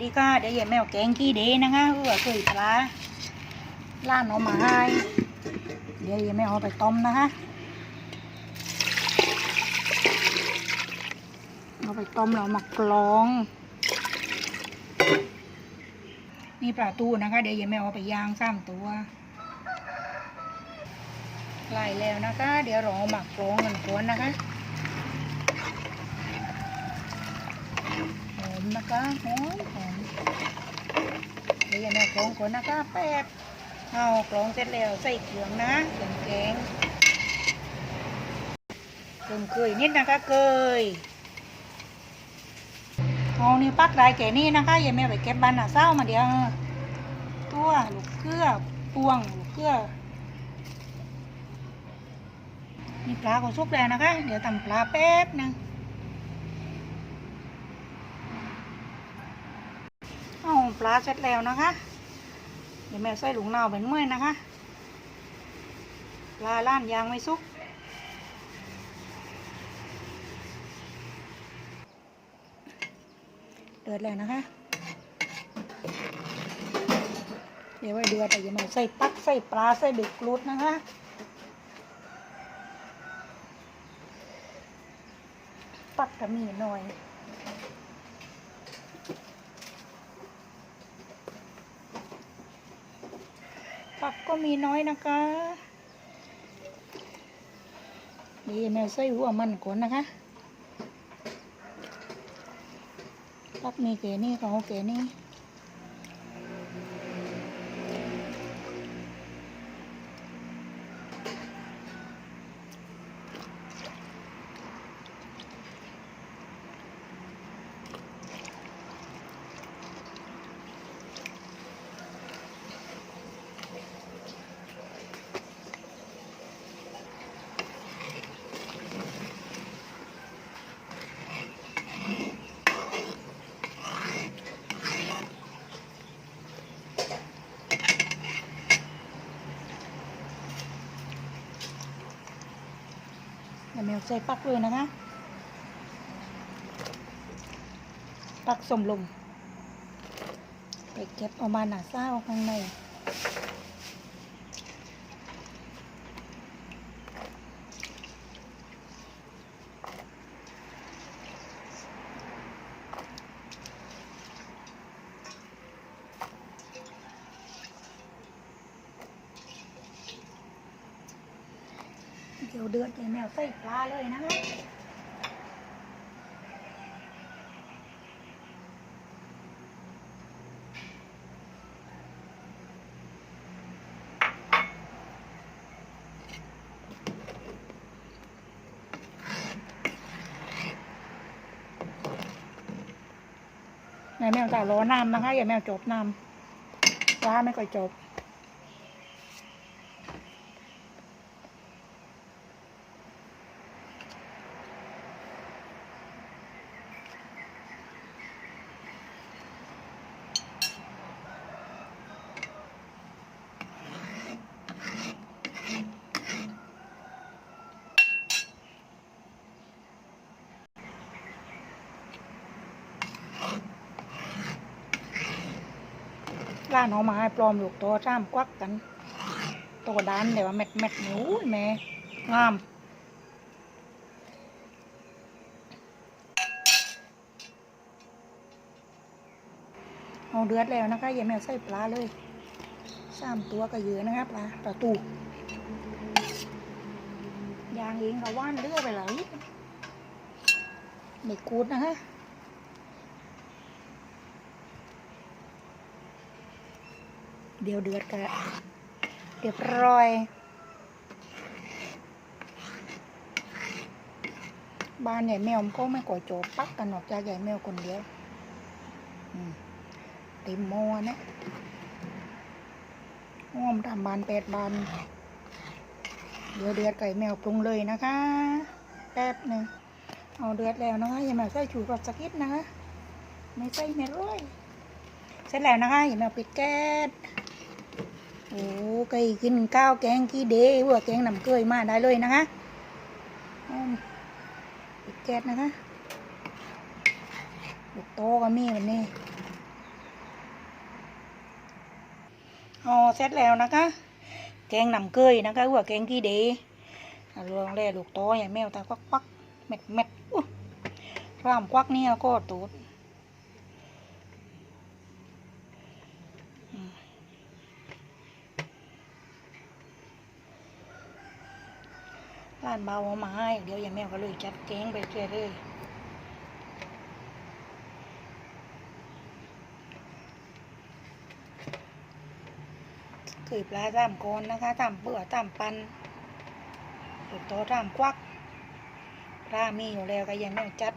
ดีค่ะเดี๋ยวย่าแมวแกงกี้เดนะคะเออเคยปลาล่านเอามาให้เดี๋ยวย่าแมวเอาไปต้มนะคะเอาไปต้มแล้วมากรองนี่ปลาตู้นะคะ เดี๋ยวย่าแมวเอาไปย่างสามตัวไล่แล้วนะคะ เดี๋ยวเรอาหมักกรองกันก่อนนะคะหอม นะคะหอมหอมเดี๋ยวอย่าแมวกรองก่อนนะคะแป๊บเอากรองเสร็จแล้วใส่เกลืองนะเครื่องแกงเติมเคยนิดนะคะเคยเอานี่ปักได้แก่นี่นะคะอย่าแม่ไปเก็บบ้านหน้าเศร้ามาเดี๋ยวตัวลูกเกลือปวงลูกเกลือนี่ปลาก็สุกแล้วนะคะ เดี๋ยวทำปลาแป๊บหนึง เอาปลาเสร็จแล้วนะคะ เดี๋ยวแม่ใส่หลุงนาเป็นเมื่อยนะคะ ปลาล้านยางไม่สุก เดือดแล้วนะคะ เดี๋ยวไว้เดือดแต่อย่ามาใส่ปักใส่ปลาใส่ดึกกรุดนะคะปักก็มีหน่อย ปักก็มีน้อยนะคะเดี๋ยวแมวใส่หัวมันก่อนนะคะปักมีเกนี่เขอาเกนี่ เดี๋ยวแมวใส่ปักเลยนะคะ ปักสมลมไปเก็บออกมาหนาเศร้าข้างใน เดี๋ยวเดือดเลยแมวใส่ปลาเลยนะคะนายแมวจะรอน้ำนะคะอย่าแมวจบน้ำปลาไม่ค่อยจบ ร้านเอามาให้ปลอมลูกตัวจ้ามควักกัน ตัวดานเดี๋ยวว่าเม็ดเม็ดหนูแม่งามเอาเดือดแล้วนะคะอย่าแมวใส่ปลาเลยสามตัวก็เยอะนะคะปลาปลาตูยางเองก็ว่านเลือไปเลยไม่กูดนะคะ เดี๋ยวเดือดกันเรียบร้อยบ้านใหญ่แมวมันก็ไม่ก่อโจบปักกันออกจากใหญ่แมวคนเดียวเต็มหม้อนะห้อมทำบานแปดบานเดี๋ยวเดือดไก่แมวปรุงเลยนะคะ แป๊บหนึ่งเอาเดือดแล้วนะคะอย่ามาใส่ชูกับสกิดนะคะ ไม่ใส่ไม่ร้อยเสร็จแล้วนะคะอย่ามาปิดแก๊ส โอ้ไก่กินข้าวแกงขี้เดหัวแกงน้ำเกลือมาได้เลยนะคะปิดแก๊สนะคะลูกโตก็มีแบบนี้อ๋อเสร็จแล้วนะคะ แกงน้ำเกลือนะคะหัวแกงขี้เดลวงแล่ลูกโตใหญ่แมวตาควักควักเม็ดเม็ดร่ามควักเนี่ก็ตูด ร้านเบาเอามาให้เดี๋ยวยายแมวก็เลยจัดแกงไปเรื่อยเลยคือปลาตามโกนนะคะตามเบื่อตามปันตัวตตามควักปลามีอยู่แล้วก็ยังไม่จัด